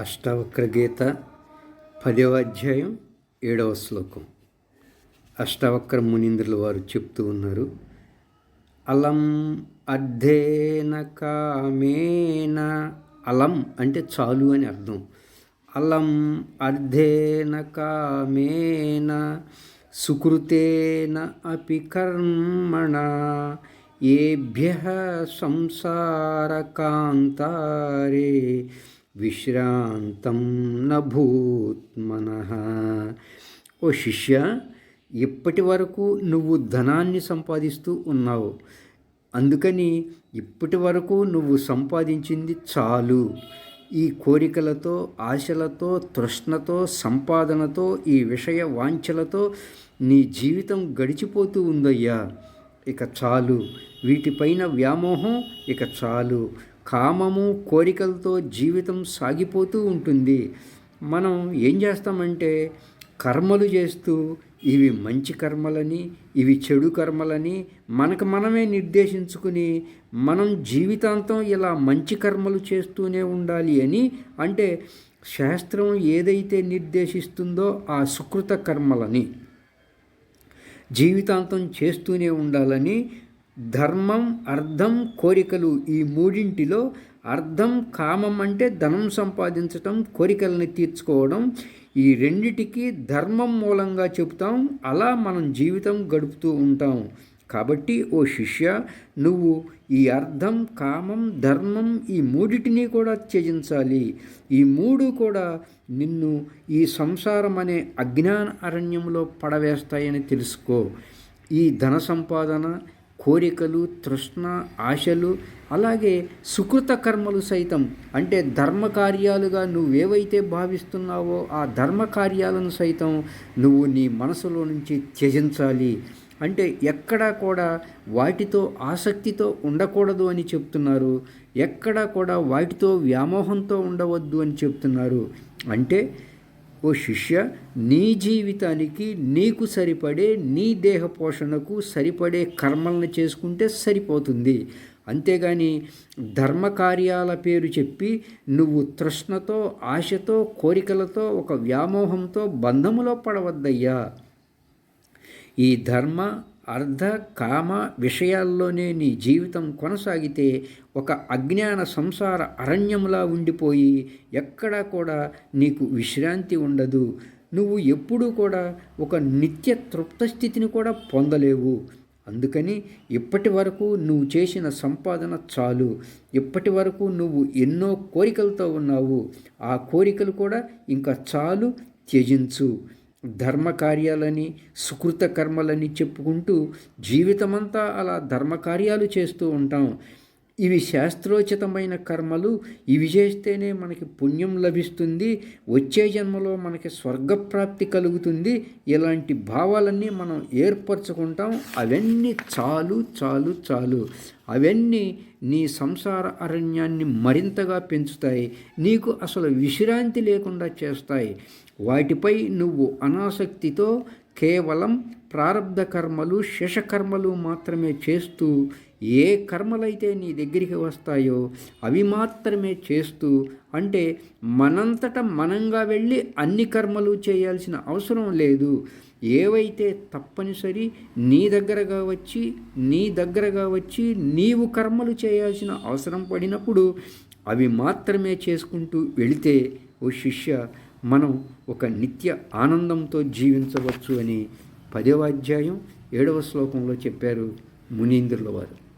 అష్టావక్ర గీత పదవ అధ్యాయం ఏడవ శ్లోకం. అష్టావక్ర మునీంద్రుల వారు చెప్తూ ఉన్నారు అలం అర్ధేన కామేన అలం అంటే చాలు అని అర్థం. అలం అర్ధేన కామేన సుకృతేన అపి కర్మణ ఏభ్య సంసారకాంతారే విశ్రాంతం నభూత్మన. ఓ శిష్య ఇప్పటి వరకు నువ్వు ధనాన్ని సంపాదిస్తూ ఉన్నావు. అందుకని ఇప్పటి వరకు నువ్వు సంపాదించింది చాలు. ఈ కోరికలతో ఆశలతో తృష్ణతో సంపాదనతో ఈ విషయ వాంఛలతో నీ జీవితం గడిచిపోతూ ఉందయ్యా. ఇక చాలు. వీటిపైన వ్యామోహం ఇక చాలు. కామము కోరికలతో జీవితం సాగిపోతూ ఉంటుంది. మనం ఏం చేస్తామంటే కర్మలు చేస్తూ ఇవి మంచి కర్మలని ఇవి చెడు కర్మలని మనకు మనమే నిర్దేశించుకుని మనం జీవితాంతం ఇలా మంచి కర్మలు చేస్తూనే ఉండాలి అని అంటే శాస్త్రం ఏదైతే నిర్దేశిస్తుందో ఆ సుకృత కర్మలని జీవితాంతం చేస్తూనే ఉండాలని ధర్మం అర్థం కోరికలు ఈ మూడింటిలో అర్థం కామం అంటే ధనం సంపాదించటం కోరికలను తీర్చుకోవడం. ఈ రెండిటికి ధర్మం మూలంగా చెబుతాం. అలా మనం జీవితం గడుపుతూ ఉంటాం. కాబట్టి ఓ శిష్య నువ్వు ఈ అర్థం కామం ధర్మం ఈ మూడిటిని కూడా త్యజించాలి. ఈ మూడు కూడా నిన్ను ఈ సంసారం అనే అజ్ఞాన అరణ్యంలో పడవేస్తాయని తెలుసుకో. ఈ ధన సంపాదన కోరికలు తృష్ణ ఆశలు అలాగే సుకృత కర్మలు సైతం. అంటే ధర్మ కార్యాలుగా నువ్వేవైతే భావిస్తున్నావో ఆ ధర్మ కార్యాలను సైతం నువ్వు నీ మనసులో నుంచి త్యజించాలి. అంటే ఎక్కడా కూడా వాటితో ఆసక్తితో ఉండకూడదు అని చెప్తున్నారు. ఎక్కడా కూడా వాటితో వ్యామోహంతో ఉండవద్దు అని చెప్తున్నారు. అంటే ఓ శిష్య నీ జీవితానికి నీకు సరిపడే నీ దేహ పోషణకు సరిపడే కర్మలను చేసుకుంటే సరిపోతుంది. అంతేగాని ధర్మకార్యాల పేరు చెప్పి నువ్వు తృష్ణతో ఆశతో కోరికలతో ఒక వ్యామోహంతో బంధములో పడవద్దయ్యా. ఈ ధర్మ అర్ధ కామ విషయాల్లోనే నీ జీవితం కొనసాగితే ఒక అజ్ఞాన సంసార అరణ్యంలా ఉండిపోయి ఎక్కడా కూడా నీకు విశ్రాంతి ఉండదు. నువ్వు ఎప్పుడూ కూడా ఒక నిత్య తృప్త స్థితిని కూడా పొందలేవు. అందుకని ఇప్పటి వరకు నువ్వు చేసిన సంపాదన చాలు. ఇప్పటి వరకు నువ్వు ఎన్నో కోరికలతో ఉన్నావు. ఆ కోరికలు కూడా ఇంకా చాలు త్యజించు. ధర్మకార్యాలని సుకృత కర్మలని చెప్పుకుంటూ జీవితమంతా అలా ధర్మకార్యాలు చేస్తూ ఉంటాం. ఇవి శాస్త్రోచితమైన కర్మలు. ఇవి చేస్తేనే మనకి పుణ్యం లభిస్తుంది. వచ్చే జన్మలో మనకి స్వర్గప్రాప్తి కలుగుతుంది. ఇలాంటి భావాలన్నీ మనం ఏర్పరచుకుంటాం. అవన్నీ చాలు చాలు చాలు. అవన్నీ నీ సంసార అరణ్యాన్ని మరింతగా పెంచుతాయి. నీకు అసలు విశ్రాంతి లేకుండా చేస్తాయి. వాటిపై నువ్వు అనాసక్తితో కేవలం ప్రారంధ కర్మలు శేషకర్మలు మాత్రమే చేస్తూ ఏ కర్మలైతే నీ దగ్గరికి వస్తాయో అవి మాత్రమే చేస్తూ అంటే మనంతట మనంగా వెళ్ళి అన్ని కర్మలు చేయాల్సిన అవసరం లేదు. ఏవైతే తప్పనిసరి నీ దగ్గరగా వచ్చి నీ దగ్గరగా వచ్చి నీవు కర్మలు చేయాల్సిన అవసరం పడినప్పుడు అవి మాత్రమే చేసుకుంటూ వెళితే ఓ శిష్య మనం ఒక నిత్య ఆనందంతో జీవించవచ్చు అని పదవ అధ్యాయం ఏడవ శ్లోకంలో చెప్పారు మునీంద్రుల వారు.